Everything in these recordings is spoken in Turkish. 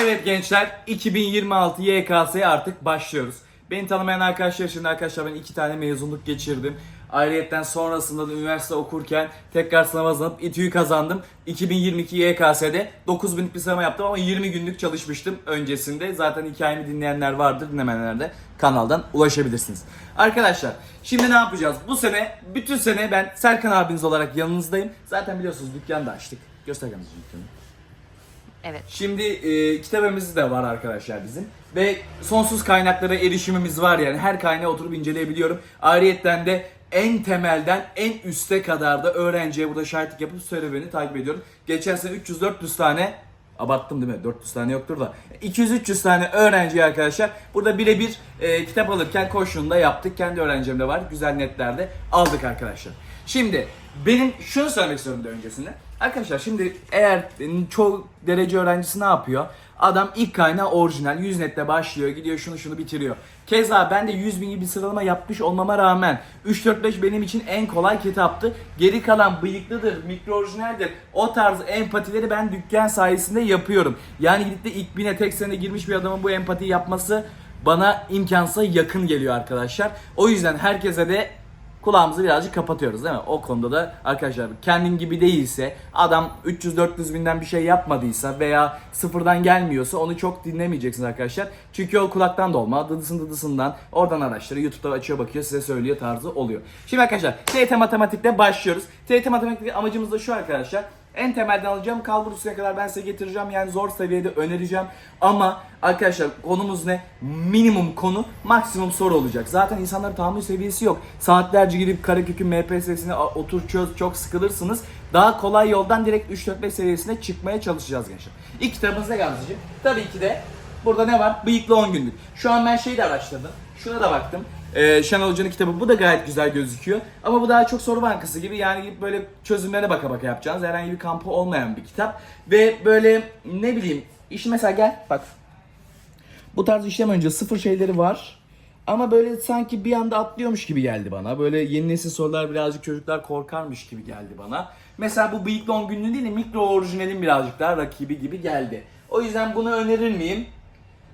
Evet gençler 2026 YKS'ye artık başlıyoruz. Beni tanımayan arkadaşlar şimdi arkadaşlar ben iki tane mezunluk geçirdim. Ayrıyetten sonrasında da üniversite okurken tekrar sınava hazırlanıp İTÜ'yü kazandım. 2022 YKS'de 9 günlük bir sınava yaptım ama 20 günlük çalışmıştım öncesinde. Zaten hikayemi dinleyenler vardır dinlemeyenler de kanaldan ulaşabilirsiniz. Arkadaşlar şimdi ne yapacağız? Bu sene bütün sene ben Serkan abiniz olarak yanınızdayım. Zaten biliyorsunuz dükkan da açtık. Göster dükkanı. Evet. Şimdi e, kitabımız da var arkadaşlar bizim. Ve sonsuz kaynaklara erişimimiz var yani. Her kaynağı oturup inceleyebiliyorum. Ayrıyetten de en temelden en üste kadar da öğrenciye burada şahitlik yapıp serüveni takip ediyorum. Geçen sene 300-400 tane abarttım değil mi? 400 tane yoktur da. 200-300 tane öğrenci arkadaşlar. Burada birebir e, kitap alırken koşulunda yaptık. Kendi öğrencim de var. Güzel netlerde aldık arkadaşlar. Şimdi benim şunu söylemek istiyorum da öncesinde. Arkadaşlar şimdi eğer çoğu derece öğrencisi ne yapıyor? Adam ilk kaynağı orijinal 100 nette başlıyor gidiyor şunu şunu bitiriyor. Keza ben de 100 bin gibi bir sıralama yapmış olmama rağmen 3-4-5 benim için en kolay kitaptı. Geri kalan bıyıklıdır, mikro orijinaldir. O tarz empatileri ben dükkan sayesinde yapıyorum. Yani gidip de ilk bine tek sene girmiş bir adamın bu empatiyi yapması bana imkansıza yakın geliyor arkadaşlar. O yüzden herkese de kulağımızı birazcık kapatıyoruz değil mi? O konuda da arkadaşlar kendin gibi değilse adam 300-400 binden bir şey yapmadıysa veya sıfırdan gelmiyorsa onu çok dinlemeyeceksiniz arkadaşlar. Çünkü o kulaktan dolma, dıdısın dıdısından oradan araştırıyor, YouTube'da açıyor bakıyor size söylüyor tarzı oluyor. Şimdi arkadaşlar TYT Matematik'te başlıyoruz. TYT Matematik'te amacımız da şu arkadaşlar. En temelden alacağım kalburusuna kadar ben size getireceğim yani zor seviyede önereceğim ama arkadaşlar konumuz ne? Minimum konu maksimum soru olacak. Zaten insanların tahammül seviyesi yok. Saatlerce gidip karekökün MPS'sini a- otur çöz çok sıkılırsınız. Daha kolay yoldan direkt 3-4-5 seviyesine çıkmaya çalışacağız gençler. İlk kitabımız ne Gamzeciğim? Tabii ki de burada ne var? Bıyıklı 10 günlük. Şu an ben şeyi de araştırdım. Şuna da baktım. Ee, Şenol Hoca'nın kitabı bu da gayet güzel gözüküyor. Ama bu daha çok soru bankası gibi yani böyle çözümlere baka baka yapacağınız herhangi bir kampı olmayan bir kitap. Ve böyle ne bileyim işi mesela gel bak. Bu tarz işlem önce sıfır şeyleri var. Ama böyle sanki bir anda atlıyormuş gibi geldi bana. Böyle yeni nesil sorular birazcık çocuklar korkarmış gibi geldi bana. Mesela bu bıyıklı 10 günlüğü değil de mikro orijinalin birazcık daha rakibi gibi geldi. O yüzden bunu önerir miyim?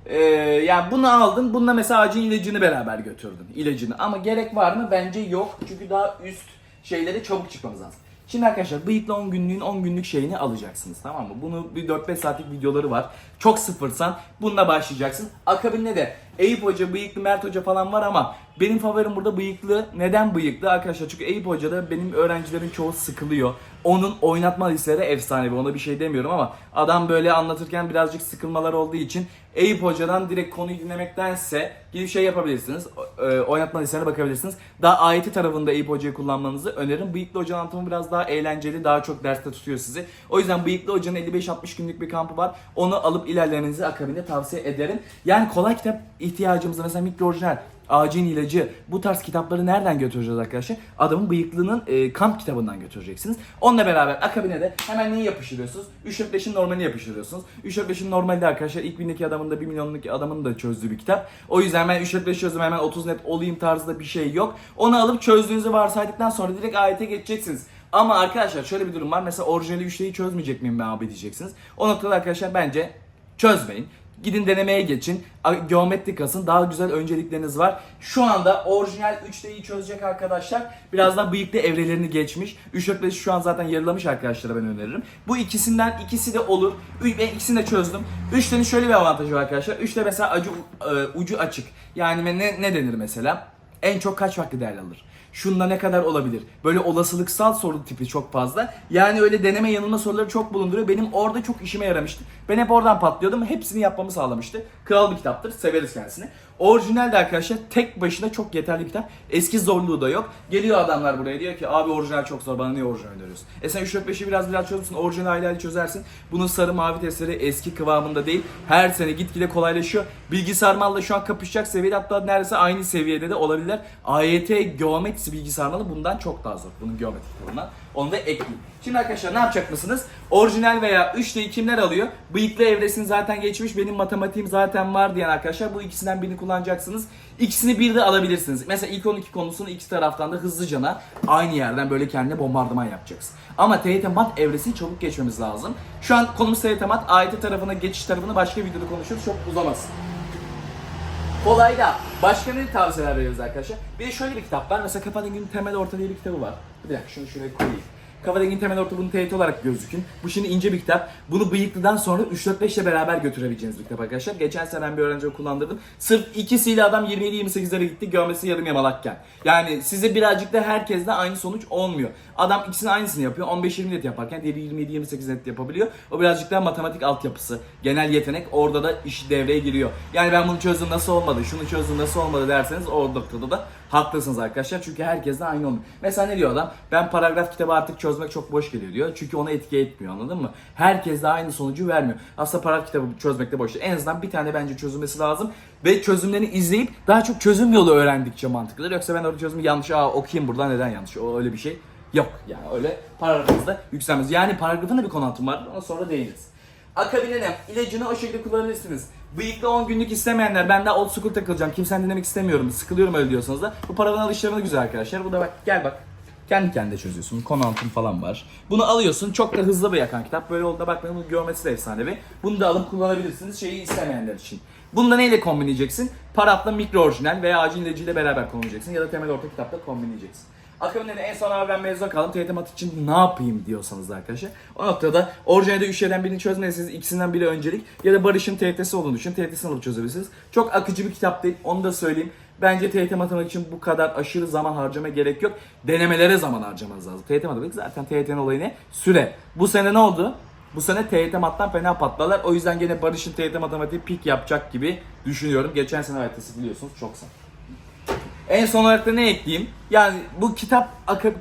Ee, yani bunu aldın, bununla mesela acil ilacını beraber götürdün. ilacını. Ama gerek var mı? Bence yok. Çünkü daha üst şeylere çabuk çıkmamız lazım. Şimdi arkadaşlar bıyıklı 10 günlüğün 10 günlük şeyini alacaksınız tamam mı? Bunu bir 4-5 saatlik videoları var. Çok sıfırsan bununla başlayacaksın. Akabinde de Eyüp Hoca, Bıyıklı Mert Hoca falan var ama benim favorim burada Bıyıklı. Neden Bıyıklı? Arkadaşlar çünkü Eyüp Hoca'da benim öğrencilerin çoğu sıkılıyor. Onun oynatma listeleri efsanevi ona bir şey demiyorum ama adam böyle anlatırken birazcık sıkılmalar olduğu için Eyüp Hoca'dan direkt konuyu dinlemektense gibi şey yapabilirsiniz. E, oynatma listelerine bakabilirsiniz. Daha AYT tarafında Eyüp Hoca'yı kullanmanızı öneririm. Bıyıklı Hoca anlatımı biraz daha eğlenceli, daha çok derste tutuyor sizi. O yüzden Bıyıklı Hoca'nın 55-60 günlük bir kampı var. Onu alıp ilerlemenizi akabinde tavsiye ederim. Yani kolay kitap ihtiyacımızda mesela mikro orijinal Ağacın ilacı bu tarz kitapları nereden götüreceğiz arkadaşlar? Adamın bıyıklığının e, kamp kitabından götüreceksiniz. Onunla beraber akabine de hemen neyi yapıştırıyorsunuz? 3-4-5'in normalini yapıştırıyorsunuz. 3-4-5'in normalde arkadaşlar ilk bindeki adamın da 1 milyonluk adamın da çözdüğü bir kitap. O yüzden ben 3-4-5 çözdüm hemen 30 net olayım tarzında bir şey yok. Onu alıp çözdüğünüzü varsaydıktan sonra direkt ayete geçeceksiniz. Ama arkadaşlar şöyle bir durum var. Mesela orijinali 3'teyi çözmeyecek miyim ben abi diyeceksiniz. O noktada arkadaşlar bence çözmeyin. Gidin denemeye geçin. A- Geometri kasın. Daha güzel öncelikleriniz var. Şu anda orijinal 3D'yi çözecek arkadaşlar. Birazdan bıyıklı evrelerini geçmiş. 3 4 5 şu an zaten yarılamış arkadaşlara ben öneririm. Bu ikisinden ikisi de olur. Ben ikisini de çözdüm. 3D'nin şöyle bir avantajı var arkadaşlar. 3D mesela acı, e, ucu açık. Yani ne, ne denir mesela? En çok kaç farklı değer alır? Şunda ne kadar olabilir? Böyle olasılıksal soru tipi çok fazla. Yani öyle deneme yanılma soruları çok bulunduruyor. Benim orada çok işime yaramıştı. Ben hep oradan patlıyordum. Hepsini yapmamı sağlamıştı. Kral bir kitaptır. Severiz kendisini. Orijinal de arkadaşlar tek başına çok yeterli bir kitap. Eski zorluğu da yok. Geliyor adamlar buraya diyor ki abi orijinal çok zor bana niye orijinal öneriyorsun? E sen 3-4-5'i biraz biraz çözmüşsün. Orijinal aile çözersin. Bunun sarı mavi testleri eski kıvamında değil. Her sene gitgide kolaylaşıyor. Bilgisayar malla şu an kapışacak seviyede hatta neredeyse aynı seviyede de olabilirler. AYT geometrisi bilgisayar malı bundan çok daha zor. Bunun geometri kitabından. Onu da ekleyeyim. Şimdi arkadaşlar ne yapacak mısınız? Orijinal veya 3D'yi kimler alıyor? Bıyıklı evresini zaten geçmiş. Benim matematiğim zaten var diyen arkadaşlar bu ikisinden birini kullanacaksınız. İkisini bir de alabilirsiniz. Mesela ilk 12 konusunu iki taraftan da hızlıcana aynı yerden böyle kendine bombardıman yapacaksın. Ama TYT mat evresini çabuk geçmemiz lazım. Şu an konumuz TYT mat. AYT tarafına geçiş tarafını başka videoda konuşuruz. Çok uzamasın. Kolay da. Başka ne tavsiyeler veriyoruz arkadaşlar? Bir de şöyle bir kitap var. Mesela Kafa Dengi'nin Temel Orta diye bir kitabı var. Bir dakika şunu şuraya koyayım. Kafa Dengi'nin Temel Orta bunu TYT olarak gözükün. Bu şimdi ince bir kitap. Bunu bıyıklıdan sonra 3-4-5 ile beraber götürebileceğiniz bir kitap arkadaşlar. Geçen sene ben bir öğrenciye kullandırdım. Sırf ikisiyle adam 27-28'lere gitti. Görmesi yarım yamalakken. Yani size birazcık da herkeste aynı sonuç olmuyor. Adam ikisinin aynısını yapıyor. 15-20 net yaparken diğeri 27-28 net yapabiliyor. O birazcık daha matematik altyapısı. Genel yetenek orada da iş devreye giriyor. Yani ben bunu çözdüm nasıl olmadı, şunu çözdüm nasıl olmadı derseniz o noktada da haklısınız arkadaşlar. Çünkü herkes de aynı olmuyor. Mesela ne diyor adam? Ben paragraf kitabı artık çözmek çok boş geliyor diyor. Çünkü ona etki etmiyor anladın mı? Herkes de aynı sonucu vermiyor. Aslında paragraf kitabı çözmek de boş. En azından bir tane bence çözülmesi lazım. Ve çözümlerini izleyip daha çok çözüm yolu öğrendikçe mantıklıdır. Yoksa ben orada çözümü yanlış, aa okuyayım buradan neden yanlış? O öyle bir şey yok. Yani öyle paragrafınızda yükselmez. Yani paragrafın da bir konu antım var. Ona sonra değiniriz. Akabinde? İlacını o şekilde kullanabilirsiniz. Bıyıklı 10 günlük istemeyenler ben daha old school takılacağım. Kimsen dinlemek istemiyorum. Sıkılıyorum öyle diyorsanız da. Bu paravan alışlarına güzel arkadaşlar. Bu da bak gel bak. Kendi kendine çözüyorsun. Konu antım falan var. Bunu alıyorsun. Çok da hızlı bir yakan kitap. Böyle oldu da bak bunun geometrisi de efsanevi. Bunu da alıp kullanabilirsiniz şeyi istemeyenler için. Bunu da neyle kombinleyeceksin? Parapla mikro orijinal veya acil ilacıyla beraber kombinleyeceksin. Ya da temel orta kitapta kombinleyeceksin. Akabinde de en son abi ben mezuna kaldım. TYT mat için ne yapayım diyorsanız da arkadaşlar. O noktada orijinalde üç şeyden birini çözmelisiniz. İkisinden biri öncelik. Ya da Barış'ın TYT'si olduğunu düşün. TYT'sini alıp çözebilirsiniz. Çok akıcı bir kitap değil. Onu da söyleyeyim. Bence TYT matematik için bu kadar aşırı zaman harcama gerek yok. Denemelere zaman harcamanız lazım. TYT matematik zaten TYT'nin olayı ne? Süre. Bu sene ne oldu? Bu sene TYT mattan fena patladılar. O yüzden gene Barış'ın TYT matematiği pik yapacak gibi düşünüyorum. Geçen sene haritası biliyorsunuz çok sağ. En son olarak da ne ekleyeyim? Yani bu kitap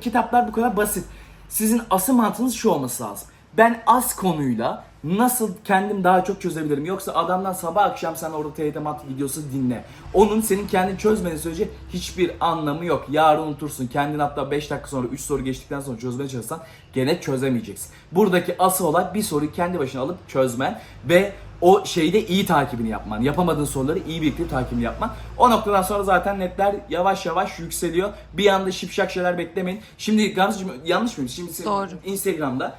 kitaplar bu kadar basit. Sizin asıl mantığınız şu olması lazım. Ben az konuyla nasıl kendim daha çok çözebilirim? Yoksa adamdan sabah akşam sen orada mat videosu dinle. Onun senin kendin çözmediğin sürece hiçbir anlamı yok. Yarın unutursun. Kendin hatta 5 dakika sonra 3 soru geçtikten sonra çözmeye çalışsan gene çözemeyeceksin. Buradaki asıl olay bir soruyu kendi başına alıp çözmen ve o şeyde iyi takibini yapman. Yapamadığın soruları iyi birlikte takibini yapman. O noktadan sonra zaten netler yavaş yavaş yükseliyor. Bir anda şipşak şeyler beklemeyin. Şimdi Gamze'cim yanlış mıyım? Şimdi Doğru. Instagram'da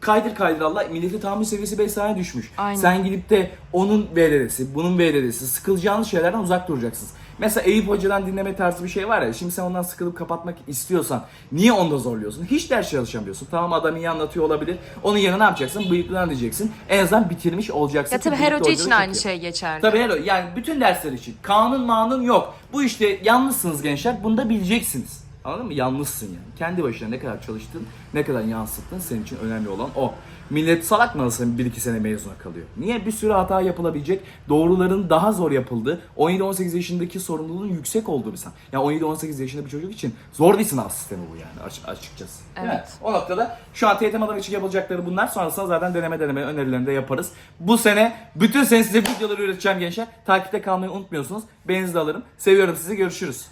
kaydır kaydır Allah milletin tahammül seviyesi 5 saniye düşmüş. Aynen. Sen gidip de onun VRD'si, bunun VRD'si, sıkılacağınız şeylerden uzak duracaksınız. Mesela Eyüp Hoca'dan dinleme tarzı bir şey var ya, şimdi sen ondan sıkılıp kapatmak istiyorsan niye onda zorluyorsun? Hiç ders çalışamıyorsun. Tamam adam iyi anlatıyor olabilir. Onun yerine ne yapacaksın? Bıyıklıdan diyeceksin. En azından bitirmiş olacaksın. Ya tabii her hoca için aynı iyi. şey geçerli. Tabii her yani bütün dersler için. Kanun manun yok. Bu işte yalnızsınız gençler. Bunu da bileceksiniz. Anladın mı? Yalnızsın yani. Kendi başına ne kadar çalıştın, ne kadar yansıttın senin için önemli olan o. Millet salak mı nasıl 1-2 sene mezuna kalıyor? Niye? Bir sürü hata yapılabilecek. Doğruların daha zor yapıldığı, 17-18 yaşındaki sorumluluğun yüksek olduğu bir sınav. Yani 17-18 yaşında bir çocuk için zor bir sınav sistemi bu yani aç- açıkçası. Değil mi? Evet. O noktada şu an TYT adam için yapılacakları bunlar. Sonrasında zaten deneme deneme önerilerini de yaparız. Bu sene bütün sene size videoları üreteceğim gençler. Takipte kalmayı unutmuyorsunuz. Beğeninizi de alırım. Seviyorum sizi. Görüşürüz.